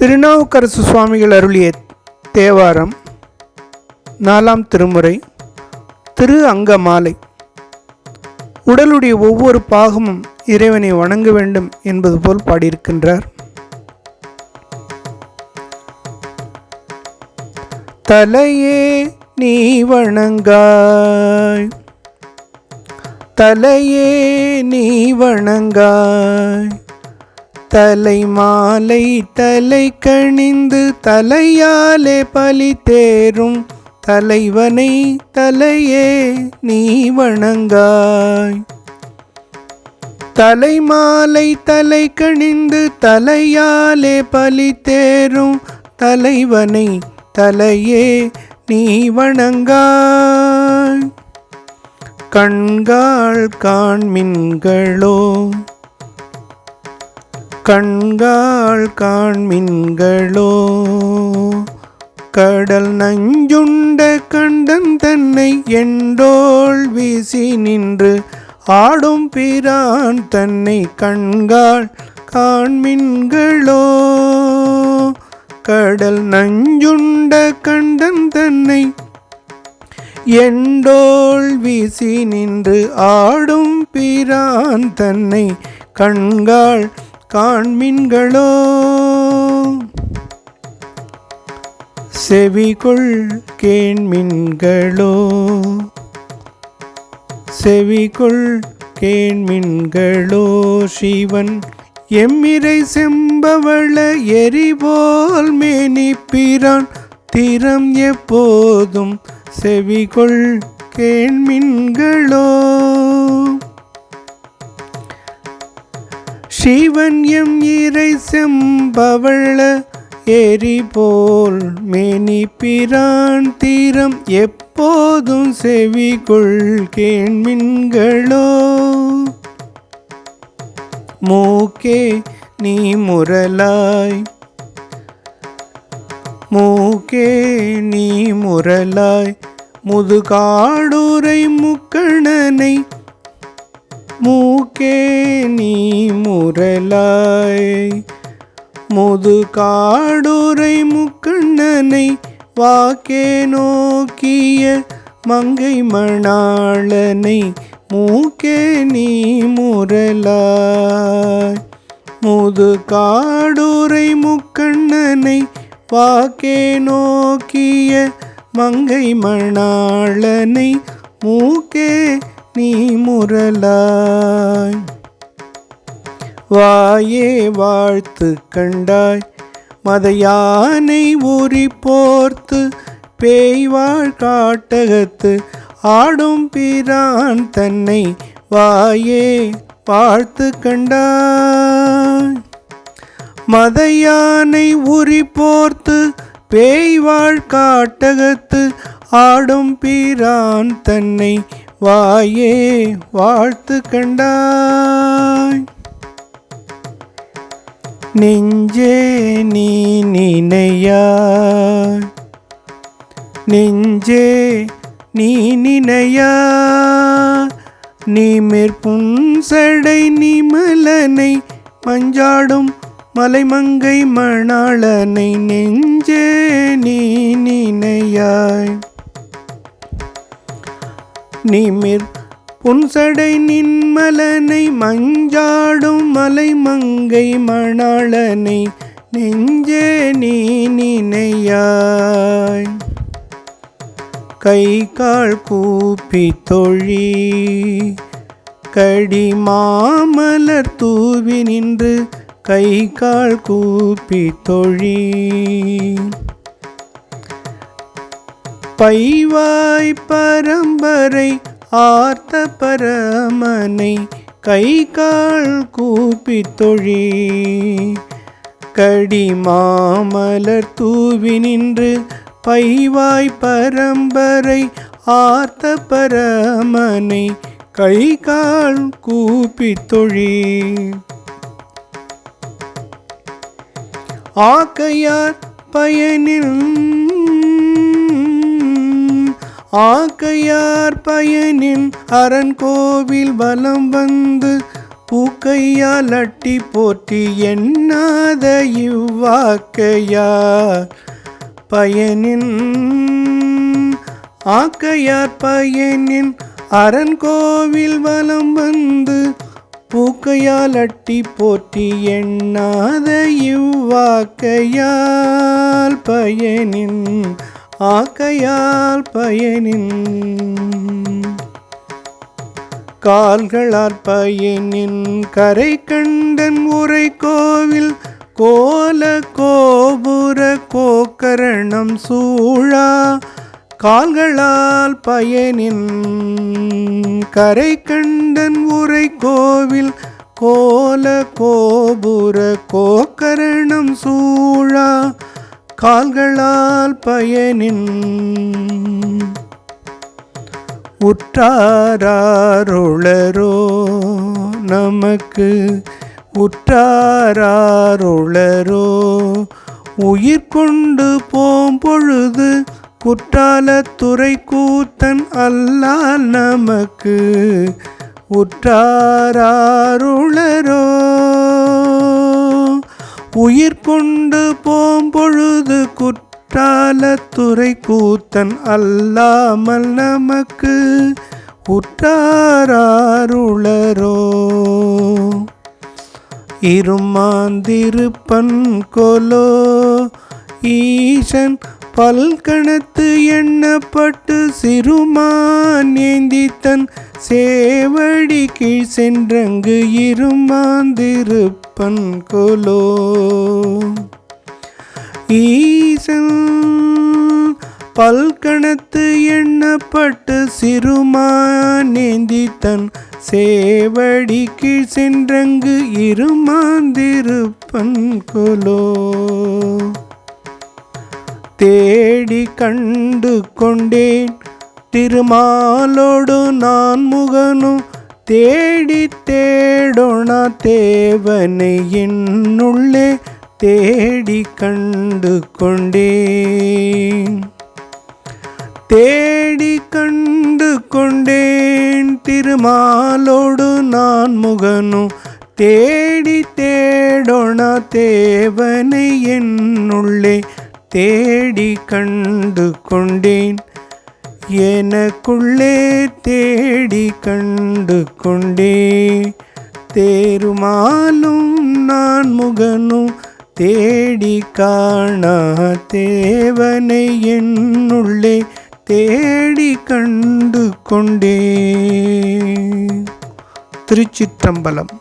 திருநாவுக்கரசு சுவாமிகள் அருளிய தேவாரம் நாலாம் திருமுறை திரு அங்க மாலை. உடலுடைய ஒவ்வொரு பாகமும் இறைவனை வணங்க வேண்டும் என்பது போல் பாடியிருக்கின்றார். தலையே நீ வணங்காய் தலையே நீ வணங்காய் தலை மாலை தலை கணிந்து தலையாலே பலி தேரும். தலைவனை தலையே நீ வணங்காய். தலை மாலை தலை கணிந்து தலையாலே பலி தேரும். தலைவனை தலையே நீ வணங்காய். கண்காள் காண்மின்களோ கண்காள் காண்மின்களோ? கடல் நஞ்சுண்ட கண்டன் தன்னை எண்டோள் வீசி நின்று ஆடும் பிரான் தன்னை கண்காள் காண்மின்களோ? கடல் நஞ்சுண்ட கண்டன் தன்னை எண்டோள் வீசி நின்று ஆடும் பிரான் தன்னை கண்காள் காண்மின்களோ? செவிகொள் கேண்மின்களோ? செவிகொள் கேண்மின்களோ? சிவன் எம்மிரை செம்பவள எரிபோல் மேனி திறம் எப்போதும் செவிகொள் கேண்மின்களோ? சிவன் எம் இறை செம்பவள எரி போல் மேனி பிரான் தீரம் எப்போதும் செவி கொள்கேண்மின்களோ மூக்கே நீ முரலாய். மூக்கே நீ முரலாய். முதுகாடுரை முக்கணனை மூக்கே நீ முரலாய் முது காடுரை முக்கண்ணனை வாக்கே நோக்கிய மங்கை மணாளனை மூக்கே நீ முரலாய் முது காடுரை முக்கண்ணனை வாக்கே நோக்கிய மங்கை மணாளனை மூக்கே நீ முரலாய் வாயே வாழ்த்து கண்டாய். மத யானை ஊறி போர்த்து பேய்வாழ் காட்டகத்து. ஆடும் பிரான் தன்னை வாயே வாழ்த்து கண்டாய். மத யானை உரி போர்த்து பேய்வாழ் காட்டகத்து. ஆடும் பிரான் தன்னை வாயே வாழ்த்து கண்டாய். நெஞ்சே நீ நினையாய். நெஞ்சே நீ நினையா நீமிர் புன்சடை நிமலனை மஞ்சாடும் மலைமங்கை மணாளனை நெஞ்சே நீ நினையாய். நிமிர். புன்சடை நின்மலனை மஞ்சாடும் மலை மங்கை மணாளனை நெஞ்சே நீ நினையாய். கை கால் கூப்பி தொழி. கடி மாமலர் தூவி நின்று கை கால் கூப்பி தொழி. பைவாய் பரம்பரை ஆர்த்த பரமனை கை கால் கூப்பி தொழி கடிமாமலர் தூவி நின்று பைவாய் பரம்பரை ஆர்த்த பரமனை கை கால் கூப்பி தொழி ஆக்கையார் பயனில் ஆக்கையார் பயனின் அரண் கோவில் வலம் வந்து பூக்கையால் அட்டி போற்றி எண்ணாத இவ்வாக்கையார் பயனின் ஆக்கையார் பயனின் அரண் கோவில் வலம் வந்து பூக்கையால் அட்டி போற்றி எண்ணாத இவ்வாக்கையால் பயனின் ஆக்கையால் பயனின் கால்களார் பயனின் கரை கண்டன் உரை கோவில் கோல கோபுர கோக்கரணம் சூழா. கால்களால் பயனின் கரை கண்டன் உரை கோவில் கோல கோபுர கோக்கரணம் சூழா. கால்களால் பயனின் உற்றாருளரோ நமக்கு உற்றாருளரோ உயிர் கொண்டு போம் பொழுது குற்றாலத்துறை கூத்தன் அல்லால் நமக்கு உற்றாருளரோ உயிர் கொண்டு போம்பொழுது குற்றாலத்துறை கூத்தன் அல்லாமல் நமக்கு உற்றாருளரோ இருமாந்திருப்பன் கொலோ ஈசன் பல்கணத்து எண்ணப்பட்டு சிறுமான் ஏந்தி தன் சேவடி கீழ் சென்றங்கு இருமாந்திருப்பன் கொலோ. ஈசன் பல்கணத்து எண்ணப்பட்டு சிறுமானேந்தி தன் சேவடிக்கு சென்றங்கு இருமாந்திருப்பன் கொலோ. தேடி கண்டு கொண்டேன் திருமாலோடு நான் முகனும் தேடி தேடோனா தேவனை என்னுள்ளே தேடி கண்டு கொண்டேன். தேடி கண்டு கொண்டேன். திருமாலோடு நான் முகனும் தேடி தேடோனா தேவனை என்னுள்ளே தேடி கண்டு கொண்டேன். எனக்குள்ளே தேடி கண்டு கொண்டே. தேருமாலும் நான் முகனும் தேடி காணா தேவனை என்னுள்ளே தேடி கண்டு கொண்டே. திருச்சிற்றம்பலம்.